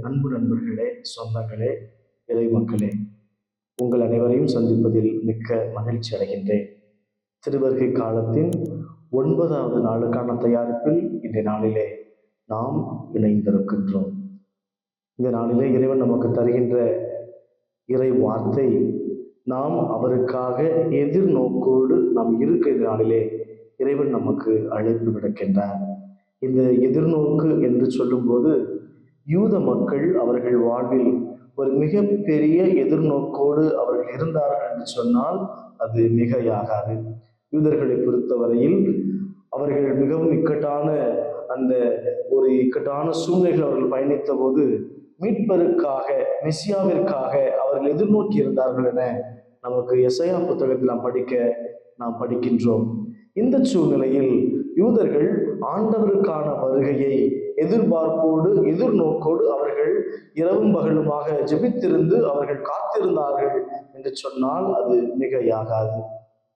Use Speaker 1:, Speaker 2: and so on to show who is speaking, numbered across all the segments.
Speaker 1: அன்பு நண்பர்களே சொந்தங்களே இறை மக்களே உங்கள் அனைவரையும் சந்திப்பதில் மிக்க மகிழ்ச்சி அடைகின்றேன். திருவருகை காலத்தின் ஒன்பதாவது நாளுக்கான தயாரிப்பில் இந்த நாளிலே நாம் இணைந்திருக்கின்றோம். இந்த நாளிலே இறைவன் நமக்கு தருகின்ற இறை வார்த்தை நாம் அவருக்காக எதிர்நோக்கோடு நாம் இருக்கிற நாளிலே இறைவன் நமக்கு அழைப்பு விடுக்கின்றார். இந்த எதிர்நோக்கு என்று சொல்லும்போது யூத மக்கள் அவர்கள் வாழ்வில் ஒரு மிகப்பெரிய எதிர்நோக்கோடு அவர்கள் இருந்தார்கள் என்று சொன்னால் அது மிகையாகாது. யூதர்களை பொறுத்தவரையில் அவர்கள் மிகவும் இக்கட்டான அந்த ஒரு இக்கட்டான சூழ்நிலைகள் அவர்கள் பயணித்த போது மீட்பருக்காக மெசியாவிற்காக அவர்கள் எதிர்நோக்கி இருந்தார்கள் என நமக்கு எசையா புத்தகத்தில் நாம் படிக்க நாம் படிக்கின்றோம். இந்த சூழ்நிலையில் யூதர்கள் ஆண்டவருக்கான வருகையை எதிர்பார்ப்போடு எதிர்நோக்கோடு அவர்கள் இரவும் பகலுமாக ஜெபித்திருந்து அவர்கள் காத்திருந்தார்கள் என்று சொன்னால் அது மிகையாகாது.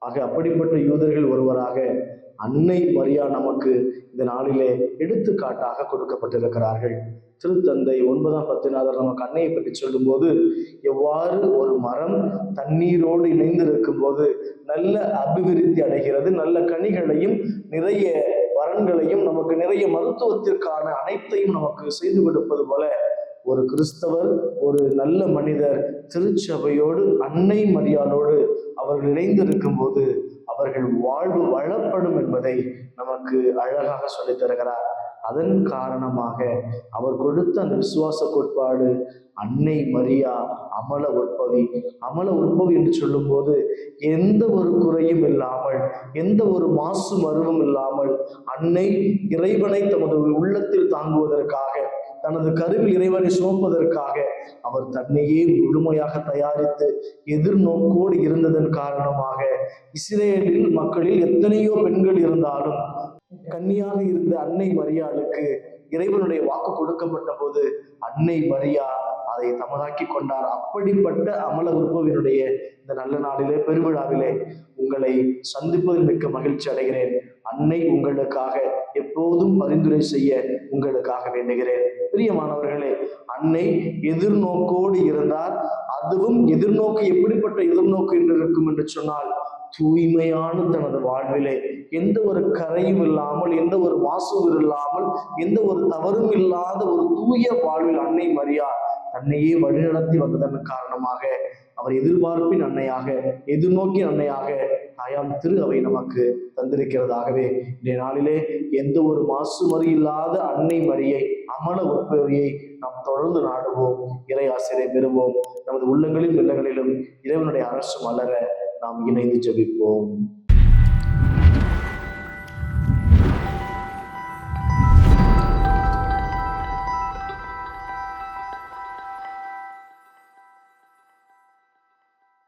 Speaker 1: ஆக அப்படிப்பட்ட யூதர்கள் ஒருவராக அன்னை மரியா நமக்கு இந்த நாளிலே எடுத்துக்காட்டாக கொடுக்கப்பட்டிருக்கிறார்கள். திருத்தந்தை ஒன்பதாம் பத்தினாதர் நமக்கு அன்னையை பற்றி சொல்லும்போது எவ்வாறு ஒரு மரம் தண்ணீரோடு இணைந்திருக்கும் போது நல்ல அபிவிருத்தி அடைகிறது நல்ல கனிகளையும் நிறைய வரன்களையும் நமக்கு நிறைய மருத்துவத்திற்கான அனைத்தையும் நமக்கு செய்து கொடுப்பது போல ஒரு கிறிஸ்தவர் ஒரு நல்ல மனிதர் திருச்சபையோடு அன்னை மரியாதோடு அவர்கள் இணைந்திருக்கும் போது அவர்கள் வாழ்வு வளப்படும் என்பதை நமக்கு அழகாக சொல்லித் தருகிறார் அதன் காரணமாக அவர் கொடுத்த அந்த விசுவாச கோட்பாடு அன்னை மரியா அமல உற்பவி. அமல உற்பவி என்று சொல்லும்போது எந்த ஒரு குறையும் இல்லாமல் எந்த ஒரு மாசு மருவும் இல்லாமல் அன்னை இறைவனை தமது உள்ளத்தில் தாங்குவதற்காக தனது கருவில் இறைவனை சுமப்பதற்காக அவர் தன்னையே முழுமையாக தயாரித்து எதிர்நோக்கோடு இருந்ததன் காரணமாக இஸ்ரேலில் மக்களில் எத்தனையோ பெண்கள் இருந்தாலும் கன்னியாக இருந்த அன்னை மரியாளுக்கு இறைவனுடைய வாக்கு கொடுக்கப்பட்ட போது அன்னை மரியா அதை தமதாக்கி கொண்டார். அப்படிப்பட்ட அமல உற்பவினுடைய இந்த நல்ல நாளிலே பெருவிழாவிலே உங்களை சந்திப்பதில் மிக்க மகிழ்ச்சி அடைகிறேன். அன்னை உங்களுக்காக எப்போதும் பரிந்துரை செய்ய உங்களுக்காக வேண்டுகிறேன். பிரியமானவர்களே அன்னை எதிர்நோக்கோடு இருந்தார் அதுவும் எதிர்நோக்கு எப்படிப்பட்ட எதிர்நோக்கு என்று இருக்கும் என்று சொன்னால் தூய்மையான தனது வாழ்விலே. எந்த ஒரு கரையும் இல்லாமல் எந்த ஒரு மாசும் இல்லாமல் எந்த ஒரு தவறும் இல்லாத ஒரு தூய வாழ்வில் அன்னை மரியா தன்னையே வழிநடத்தி வந்ததன் காரணமாக அவர் எதிர்பார்ப்பின் அன்னையாக எதிர்நோக்கி அன்னையாக தாயாம் திரு அவை நமக்கு தந்திருக்கிறதாகவே. இன்றைய நாளிலே எந்த ஒரு மாசுமறி இல்லாத அன்னை மரியை அமல உற்பவியை நாம் தொடர்ந்து நாடுவோம் இறை ஆசிரியை பெறுவோம். நமது உள்ளங்களிலும் இல்லங்களிலும் இறைவனுடைய அரசு மலர நாம் இணைந்து ஜபிப்போம்.